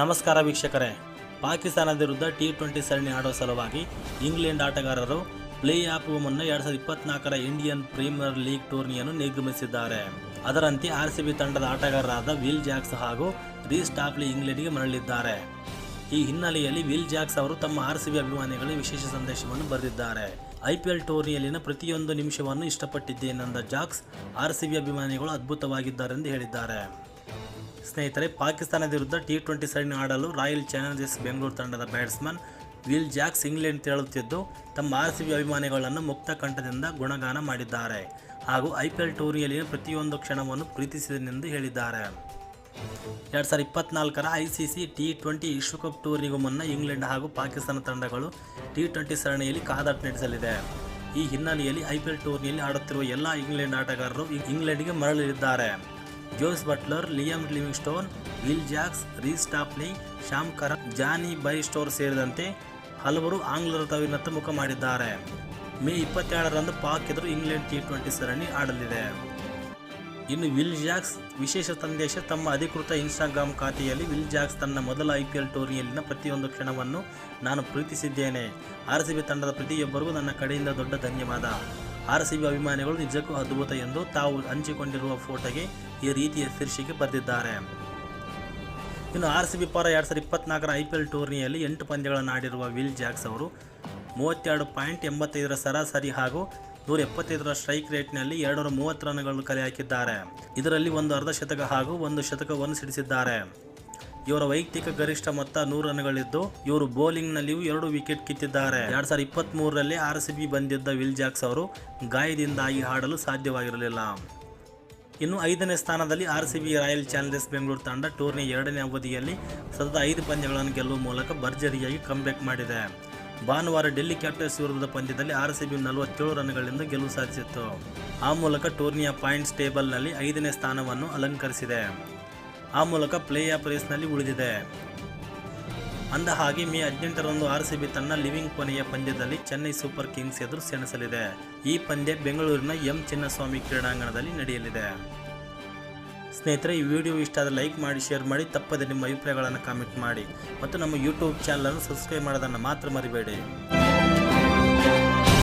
ನಮಸ್ಕಾರ ವೀಕ್ಷಕರೇ. ಪಾಕಿಸ್ತಾನದ ವಿರುದ್ಧ ಟಿ ಟ್ವೆಂಟಿ ಸರಣಿ ಆಡುವ ಸಲುವಾಗಿ ಇಂಗ್ಲೆಂಡ್ ಆಟಗಾರರು ಪ್ಲೇ ಆಫ್ ಮುನ್ನ ಎರಡ್ ಸಾವಿರದ ಇಪ್ಪತ್ನಾಲ್ಕರ ಇಂಡಿಯನ್ ಪ್ರೀಮಿಯರ್ ಲೀಗ್ ಟೂರ್ನಿಯನ್ನು ನಿರ್ಗಮಿಸಿದ್ದಾರೆ. ಅದರಂತೆ ಆರ್ ಸಿ ಬಿ ತಂಡದ ಆಟಗಾರರಾದ ವಿಲ್ ಜಾಕ್ಸ್ ಹಾಗೂ ರೀಸ್ ಟಾಪ್ಲಿ ಇಂಗ್ಲೆಂಡ್ಗೆ ಮರಳಿದ್ದಾರೆ. ಈ ಹಿನ್ನೆಲೆಯಲ್ಲಿ ವಿಲ್ ಜಾಕ್ಸ್ ಅವರು ತಮ್ಮ ಆರ್ ಸಿ ಬಿ ಅಭಿಮಾನಿಗಳಿಗೆ ವಿಶೇಷ ಸಂದೇಶವನ್ನು ಬರೆದಿದ್ದಾರೆ. ಐಪಿಎಲ್ ಟೂರ್ನಿಯಲ್ಲಿನ ಪ್ರತಿಯೊಂದು ನಿಮಿಷವನ್ನು ಇಷ್ಟಪಟ್ಟಿದ್ದೇನೆಂದ ಜಾಕ್ಸ್ ಆರ್ ಸಿ ಬಿ ಅಭಿಮಾನಿಗಳು ಅದ್ಭುತವಾಗಿದ್ದಾರೆಂದು ಹೇಳಿದ್ದಾರೆ. ಸ್ನೇಹಿತರೆ, ಪಾಕಿಸ್ತಾನದ ವಿರುದ್ಧ ಟಿ ಟ್ವೆಂಟಿ ಸರಣಿ ಆಡಲು ರಾಯಲ್ ಚಾಲೆಂಜರ್ಸ್ ಬೆಂಗಳೂರು ತಂಡದ ಬ್ಯಾಟ್ಸ್ಮನ್ ವಿಲ್ ಜಾಕ್ಸ್ ಇಂಗ್ಲೆಂಡ್ ತೆರಳುತ್ತಿದ್ದು ತಮ್ಮ ಆರ್ ಸಿ ಬಿ ಅಭಿಮಾನಿಗಳನ್ನು ಮುಕ್ತ ಕಂಠದಿಂದ ಗುಣಗಾನ ಮಾಡಿದ್ದಾರೆ ಹಾಗೂ ಐ ಐಪಿಎಲ್ ಟೂರ್ನಿಯಲ್ಲಿನ ಪ್ರತಿಯೊಂದು ಕ್ಷಣವನ್ನು ಪ್ರೀತಿಸಿದನೆಂದು ಹೇಳಿದ್ದಾರೆ. ಎರಡು ಸಾವಿರದ ಇಪ್ಪತ್ನಾಲ್ಕರ I C C T twenty ವಿಶ್ವಕಪ್ ಟೂರ್ನಿಗೂ ಮುನ್ನ ಇಂಗ್ಲೆಂಡ್ ಹಾಗೂ ಪಾಕಿಸ್ತಾನ ತಂಡಗಳು ಟಿ ಟ್ವೆಂಟಿ ಸರಣಿಯಲ್ಲಿ ಕಾದಾಟ ನಡೆಸಲಿದೆ. ಈ ಹಿನ್ನೆಲೆಯಲ್ಲಿ ಐ ಪಿ ಎಲ್ ಟೂರ್ನಿಯಲ್ಲಿ ಆಡುತ್ತಿರುವ ಎಲ್ಲ ಇಂಗ್ಲೆಂಡ್ ಆಟಗಾರರು ಇಂಗ್ಲೆಂಡ್ಗೆ ಮರಳಲಿದ್ದಾರೆ Jos Buttler Liam Livingstone, Will Jacks, Reece Topley Sam Curran Jonny Bairstow ಸೇರಿದಂತೆ ಹಲವರು ಆಂಗ್ಲರ ತವಿನತ್ತ ಮುಖ ಮಾಡಿದ್ದಾರೆ. ಮೇ ಇಪ್ಪತ್ತೆರಡರಂದು ಪಾಕ್ ಎದುರು ಇಂಗ್ಲೆಂಡ್ ಟಿ ಟ್ವೆಂಟಿ ಸರಣಿ ಆಡಲಿದೆ. ಇನ್ನು ವಿಲ್ ಜಾಕ್ಸ್ ವಿಶೇಷ ಸಂದೇಶ ತಮ್ಮ ಅಧಿಕೃತ ಇನ್ಸ್ಟಾಗ್ರಾಮ್ ಖಾತೆಯಲ್ಲಿ ವಿಲ್ ಜಾಕ್ಸ್ ತನ್ನ ಮೊದಲ ಐ ಪಿ ಎಲ್ ಟೂರ್ನಿಯಲ್ಲಿನ ಪ್ರತಿಯೊಂದು ಕ್ಷಣವನ್ನು ನಾನು ಪ್ರೀತಿಸಿದ್ದೇನೆ. ಆರ್ ಸಿ ಬಿ ತಂಡದ ಪ್ರತಿಯೊಬ್ಬರಿಗೂ ನನ್ನ ಕಡೆಯಿಂದ ದೊಡ್ಡ ಧನ್ಯವಾದ. ಆರ್ ಸಿ ಅಭಿಮಾನಿಗಳು ನಿಜಕ್ಕೂ ಅದ್ಭುತ ಎಂದು ತಾವು ಹಂಚಿಕೊಂಡಿರುವ ಫೋಟೋಗೆ ಈ ರೀತಿಯ ಶೀರ್ಷಿಕೆ ಬರೆದಿದ್ದಾರೆ. ಇನ್ನು ಆರ್ ಸಿ ಬಿ ಪರ ಎರಡು ಸಾವಿರದ ಇಪ್ಪತ್ನಾಲ್ಕರ ಐ ಪಿ ಎಲ್ ಟೂರ್ನಿಯಲ್ಲಿ ಎಂಟು ಪಂದ್ಯಗಳನ್ನು ಆಡಿರುವ ವಿಲ್ ಜಾಕ್ಸ್ ಅವರು ಮೂವತ್ತೆರಡು ಪಾಯಿಂಟ್ ಎಂಬತ್ತೈದರ ಸರಾಸರಿ ಹಾಗೂ ನೂರ ಎಪ್ಪತ್ತೈದರ ಸ್ಟ್ರೈಕ್ ರೇಟ್ನಲ್ಲಿ ಎರಡುನೂರ ಮೂವತ್ತು ರನ್ಗಳನ್ನು ಕಲೆ ಹಾಕಿದ್ದಾರೆ. ಇದರಲ್ಲಿ ಒಂದು ಅರ್ಧ ಶತಕ ಹಾಗೂ ಒಂದು ಶತಕವನ್ನು ಸಿಡಿಸಿದ್ದಾರೆ. ಇವರ ವೈಯಕ್ತಿಕ ಗರಿಷ್ಠ ಮೊತ್ತ ನೂರು ರನ್ಗಳಿದ್ದು, ಇವರು ಬೌಲಿಂಗ್ನಲ್ಲಿಯೂ ಎರಡು ವಿಕೆಟ್ ಕಿತ್ತಿದ್ದಾರೆ. ಎರಡ್ ಸಾವಿರದ ಇಪ್ಪತ್ತ್ ಮೂರರಲ್ಲಿ ಆರ್ ಸಿ ಬಿ ಬಂದಿದ್ದ ವಿಲ್ ಜಾಕ್ಸ್ ಅವರು ಗಾಯದಿಂದಾಗಿ ಹಾಡಲು ಸಾಧ್ಯವಾಗಿರಲಿಲ್ಲ. ಇನ್ನು ಐದನೇ ಸ್ಥಾನದಲ್ಲಿ R C B royal challengers Bengaluru ತಂಡ ಟೂರ್ನಿ ಎರಡನೇ ಅವಧಿಯಲ್ಲಿ ಸತತ ಐದು ಪಂದ್ಯಗಳನ್ನು ಗೆಲ್ಲುವ ಮೂಲಕ ಭರ್ಜರಿಯಾಗಿ ಬ್ಯಾಕ್ ಮಾಡಿದೆ. ಭಾನುವಾರ ಡೆಲ್ಲಿ ಕ್ಯಾಪಿಟಲ್ಸ್ ವಿರುದ್ಧದ ಪಂದ್ಯದಲ್ಲಿ ಆರ್ ಸಿ ಬಿ ನಲವತ್ತೇಳು ರನ್ಗಳಿಂದ ಗೆಲುವು ಸಾಧಿಸಿತ್ತು. ಆ ಮೂಲಕ ಟೂರ್ನಿಯ ಪಾಯಿಂಟ್ಸ್ ಟೇಬಲ್ನಲ್ಲಿ ಐದನೇ ಸ್ಥಾನವನ್ನು ಅಲಂಕರಿಸಿದೆ. ಆ ಮೂಲಕ ಪ್ಲೇ ಆಫ್ ರೇಸ್ನಲ್ಲಿ ಉಳಿದಿದೆ. ಅಂದ ಹಾಗೆ ಮೇ ಹದಿನೆಂಟರಂದು ಆರ್ ಸಿ ಬಿ ತನ್ನ ಲಿವಿಂಗ್ ಕೊನೆಯ ಪಂದ್ಯದಲ್ಲಿ ಚೆನ್ನೈ ಸೂಪರ್ ಕಿಂಗ್ಸ್ ಎದುರು ಸೆಣಸಲಿದೆ. ಈ ಪಂದ್ಯ ಬೆಂಗಳೂರಿನ ಎಂ ಚಿನ್ನಸ್ವಾಮಿ ಕ್ರೀಡಾಂಗಣದಲ್ಲಿ ನಡೆಯಲಿದೆ. ಸ್ನೇಹಿತರೆ, ಈ ವಿಡಿಯೋ ಇಷ್ಟ ಆದರೆ ಲೈಕ್ ಮಾಡಿ ಶೇರ್ ಮಾಡಿ, ತಪ್ಪದೆ ನಿಮ್ಮ ಅಭಿಪ್ರಾಯಗಳನ್ನು ಕಾಮೆಂಟ್ ಮಾಡಿ. ಮತ್ತು ನಮ್ಮ ಯೂಟ್ಯೂಬ್ ಚಾನಲನ್ನು ಸಬ್ಸ್ಕ್ರೈಬ್ ಮಾಡೋದನ್ನು ಮಾತ್ರ ಮರಿಬೇಡಿ.